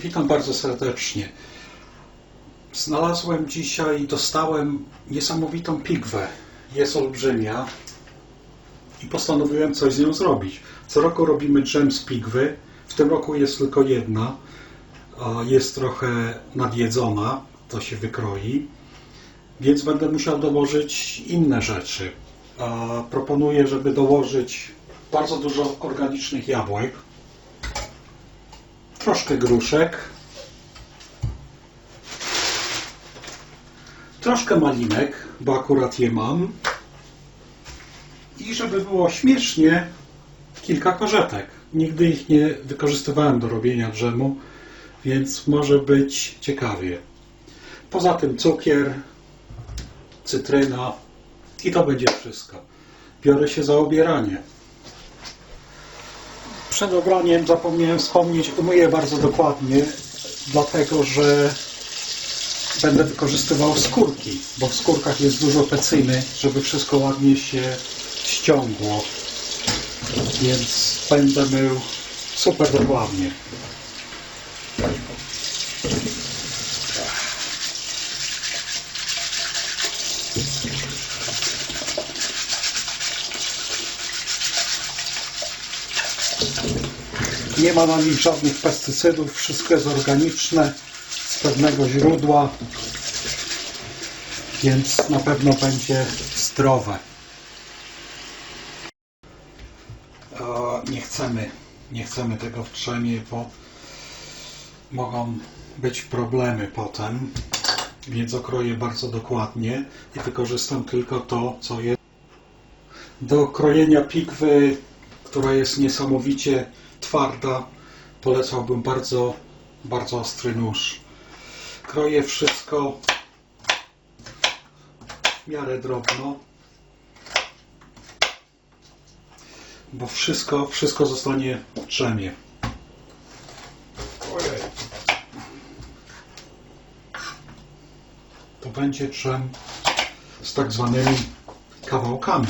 Witam bardzo serdecznie. Znalazłem dzisiaj, dostałem niesamowitą pigwę. Jest olbrzymia i postanowiłem coś z nią zrobić. Co roku robimy dżem z pigwy. W tym roku jest tylko jedna. Jest trochę nadjedzona, to się wykroi. Więc będę musiał dołożyć inne rzeczy. Proponuję, żeby dołożyć bardzo dużo organicznych jabłek, troszkę gruszek, troszkę malinek, bo akurat je mam i żeby było śmiesznie, kilka korzetek. Nigdy ich nie wykorzystywałem do robienia dżemu, więc może być ciekawie. Poza tym cukier, cytryna i to będzie wszystko. Biorę się za obieranie. Przed obraniem zapomniałem wspomnieć, umyję bardzo dokładnie, dlatego że będę wykorzystywał skórki, bo w skórkach jest dużo pecyny, żeby wszystko ładnie się ściągło. Więc będę mył super dokładnie. Nie ma na nich żadnych pestycydów, wszystko jest organiczne, z pewnego źródła, więc na pewno będzie zdrowe. Nie chcemy, nie chcemy tego w drzemie, bo mogą być problemy potem, więc okroję bardzo dokładnie i wykorzystam tylko to, co jest. Do krojenia pikwy, która jest niesamowicie twarda, polecałbym bardzo, bardzo ostry nóż. Kroję wszystko w miarę drobno, bo wszystko, wszystko zostanie w drzemie. To będzie drzem z tak zwanymi kawałkami.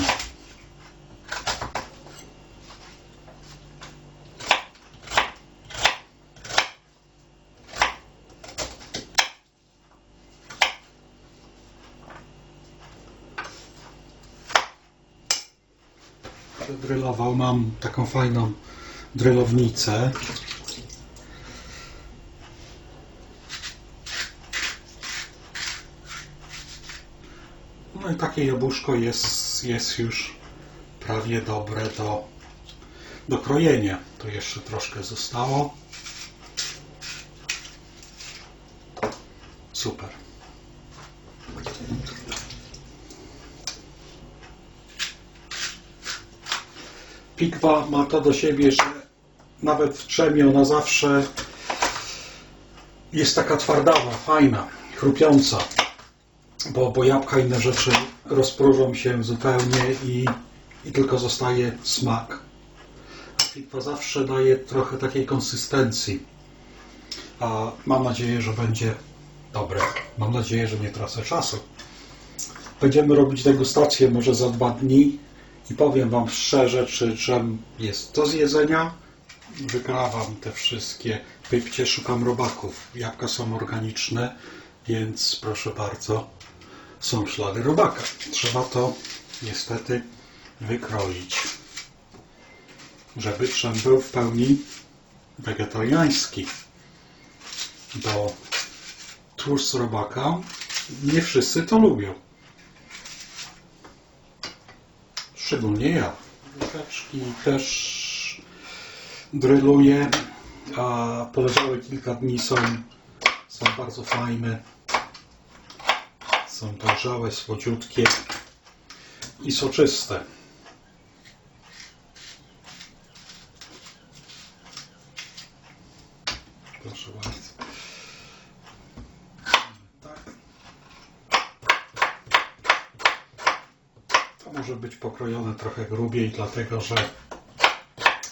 Drylował mam taką fajną drylownicę. No i takie jabłuszko jest, jest już prawie dobre do, do krojenia. Tu jeszcze troszkę zostało. Super. Pikwa ma to do siebie, że nawet w drzemie ona zawsze jest taka twardawa, fajna, chrupiąca, bo, bo jabłka inne rzeczy rozpróżą się zupełnie i, i tylko zostaje smak. A pikwa zawsze daje trochę takiej konsystencji. A mam nadzieję, że będzie dobre. Mam nadzieję, że nie tracę czasu. Będziemy robić degustację może za dwa dni i powiem Wam szczerze, czy dżem jest do zjedzenia. Wygrawam te wszystkie pypcie, szukam robaków. Jabłka są organiczne, więc proszę bardzo, są ślady robaka. Trzeba to niestety wykroić, żeby dżem był w pełni wegetariański. Bo tłuszcz robaka nie wszyscy to lubią. Szczególnie ja. Łyżeczki też dryluję, a poleżały kilka dni są, są bardzo fajne. Są dojrzałe, słodziutkie i soczyste. Proszę bardzo. Tak. To może być pokrojone trochę grubiej, dlatego że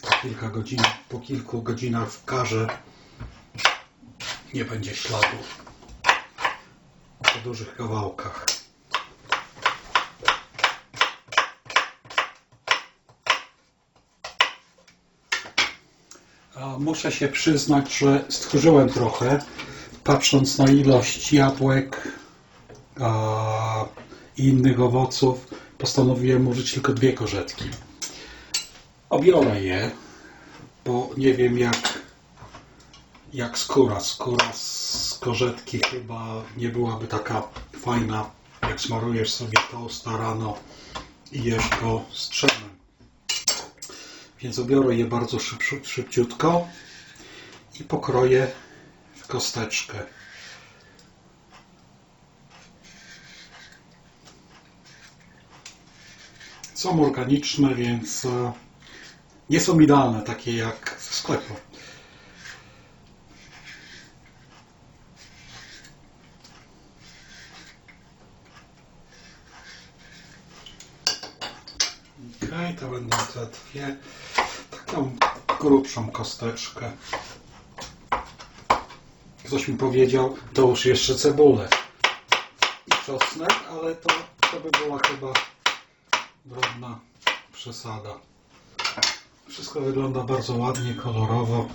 po kilka godzin, po kilku godzinach w karze nie będzie śladów po dużych kawałkach. Muszę się przyznać, że stchórzyłem trochę, patrząc na ilość jabłek i innych owoców. Postanowiłem użyć tylko dwie korzetki. Obiorę je, bo nie wiem jak, jak skóra. Skóra z korzetki chyba nie byłaby taka fajna, jak smarujesz sobie tosta rano i jesz go z trzemem. Więc obiorę je bardzo szyb, szybciutko i pokroję w kosteczkę. Są organiczne, więc e, nie są idealne, takie jak ze sklepu. Okej, to będą te dwie. Taką grubszą kosteczkę. Ktoś mi powiedział, to już jeszcze cebulę i czosnek, ale to, to by była chyba drobna przesada. Wszystko wygląda bardzo ładnie, kolorowo.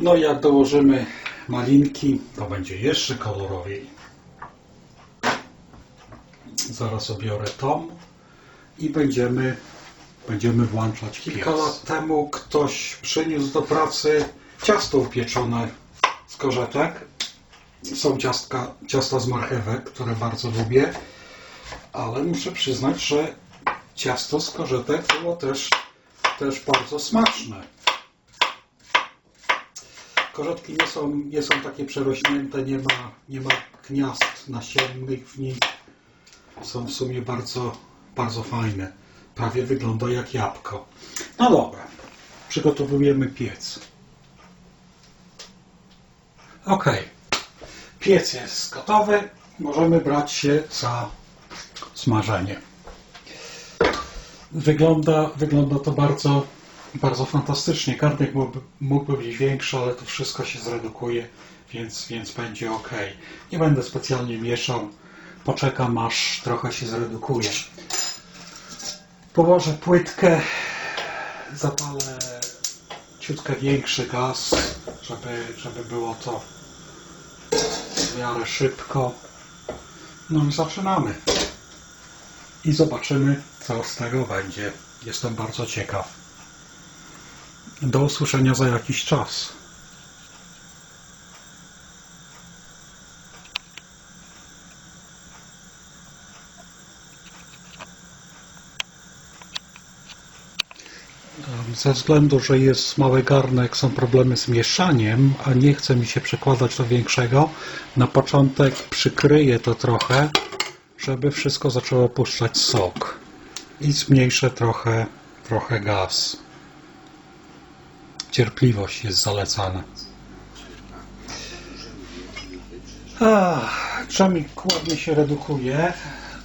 No i jak dołożymy malinki, to będzie jeszcze kolorowiej. Zaraz obiorę tą i będziemy, będziemy włączać Kilka lat temu ktoś przyniósł do pracy ciasto upieczone z korzetek. Są ciastka, ciasta z marchewek, które bardzo lubię, ale muszę przyznać, że ciasto z korzetek było też, też bardzo smaczne. Korzetki nie są, nie są takie przerośnięte, nie ma, nie ma gniazd nasiennych w nich. Są w sumie bardzo, bardzo fajne. Prawie wygląda jak jabłko. No dobra, przygotowujemy piec. Ok, piec jest gotowy. Możemy brać się za smażenie. Wygląda, wygląda to bardzo, bardzo fantastycznie. Kartek mógłby, mógłby być większy, ale to wszystko się zredukuje, więc, więc będzie ok. Nie będę specjalnie mieszał. Poczekam aż trochę się zredukuje. Położę płytkę, zapalę ciutkę większy gaz, żeby, żeby było to w miarę szybko. No i zaczynamy. I zobaczymy, co z tego będzie. Jestem bardzo ciekaw. Do usłyszenia za jakiś czas. Ze względu, że jest mały garnek, są problemy z mieszaniem, a nie chce mi się przekładać do większego, na początek przykryję to trochę, żeby wszystko zaczęło puszczać sok i zmniejszę trochę, trochę gaz. Cierpliwość jest zalecana. Ach, dżemik ładnie się redukuje.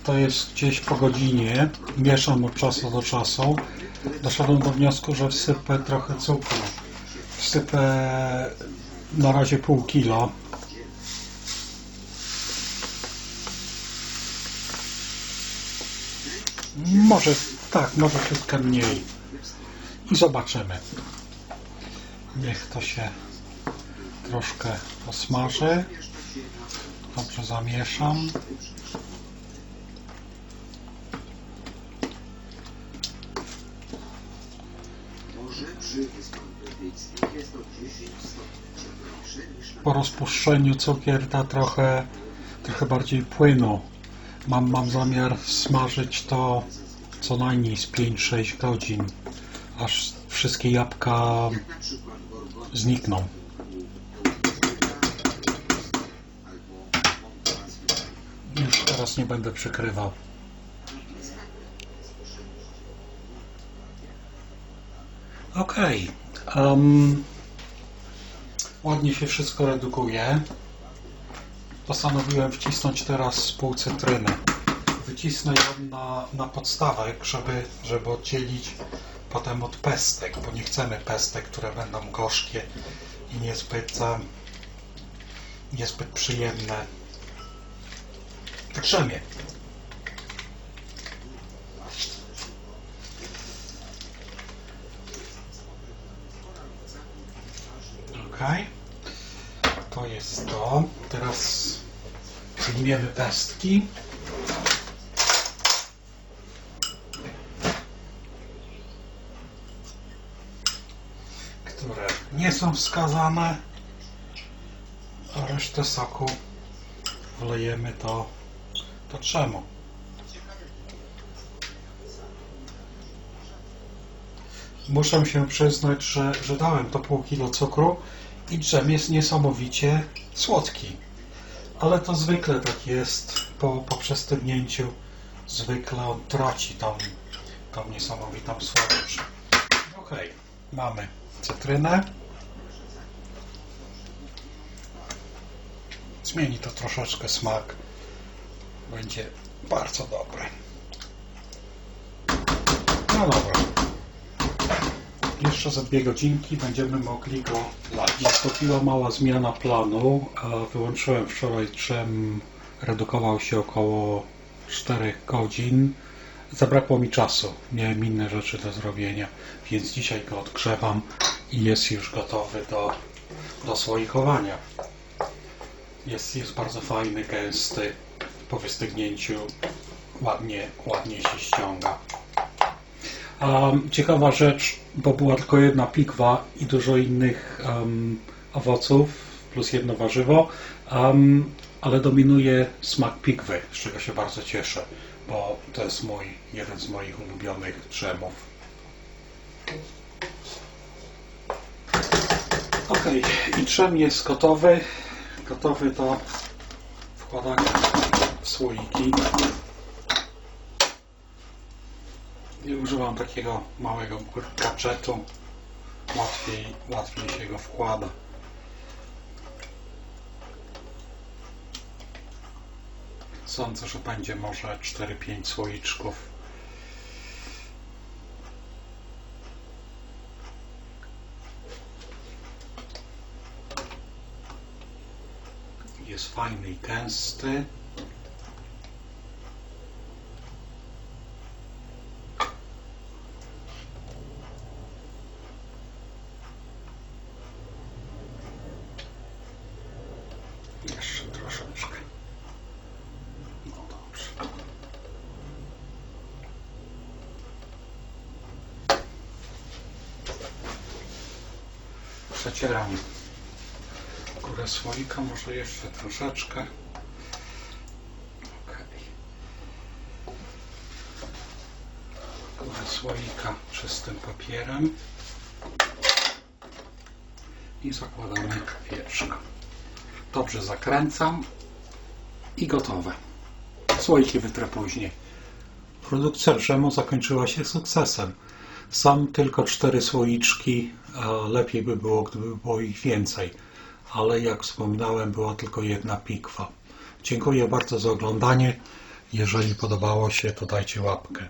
To jest gdzieś po godzinie. Mieszam od czasu do czasu. Doszedłem do wniosku, że wsypę trochę cukru. Wsypę na razie pół kilo. Może tak, może ciutkę mniej. I zobaczymy. Niech to się troszkę posmaży. Dobrze zamieszam. Po rozpuszczeniu cukier da trochę, trochę bardziej płynu. Mam, mam zamiar smażyć to co najmniej z 5-6 godzin, aż wszystkie jabłka znikną. Już teraz nie będę przykrywał. Ok. Um, ładnie się wszystko redukuje. Postanowiłem wcisnąć teraz pół cytryny. Wycisnę ją na, na podstawek, żeby, żeby oddzielić potem od pestek, bo nie chcemy pestek, które będą gorzkie i niezbyt, niezbyt przyjemne w drzemie. To jest to. Teraz przyjmiemy pestki. które nie są wskazane, a resztę soku wlejemy to, to czemu. Muszę się przyznać, że, że dałem to pół kilo cukru i dżem jest niesamowicie słodki. Ale to zwykle tak jest po, po przestygnięciu. Zwykle on traci tą, tą niesamowitą słodycz. Ok, mamy cytrynę. Zmieni to troszeczkę smak. Będzie bardzo dobre. No dobra. Jeszcze za dwie godzinki będziemy mogli go lać. Nastąpiła mała zmiana planu. Wyłączyłem wczoraj dżem. Redukował się około 4 godzin. Zabrakło mi czasu. Miałem inne rzeczy do zrobienia, więc dzisiaj go odgrzewam i jest już gotowy do, do słoikowania. Jest, jest bardzo fajny, gęsty. Po wystygnięciu ładnie, ładnie się ściąga. Um, ciekawa rzecz, bo była tylko jedna pikwa i dużo innych um, owoców, plus jedno warzywo, um, ale dominuje smak pikwy, z czego się bardzo cieszę, bo to jest mój, jeden z moich ulubionych drzemów. Ok, i drzem jest gotowy. Gotowy do wkładania w słoiki. I używam takiego małego gadżetu. Łatwiej, łatwiej się go wkłada. Sądzę, że będzie może 4-5 słoiczków. Jest fajny i gęsty. Jeszcze troszeczkę. No dobrze. Przecieram górę słoika, może jeszcze troszeczkę. Górę słoika czystym papierem. I zakładamy wieczko. Dobrze zakręcam i gotowe. Słoiki wytrę później. Produkcja drzemu zakończyła się sukcesem. Sam tylko cztery słoiczki, a lepiej by było, gdyby było ich więcej. Ale jak wspominałem, była tylko jedna pikwa. Dziękuję bardzo za oglądanie. Jeżeli podobało się, to dajcie łapkę.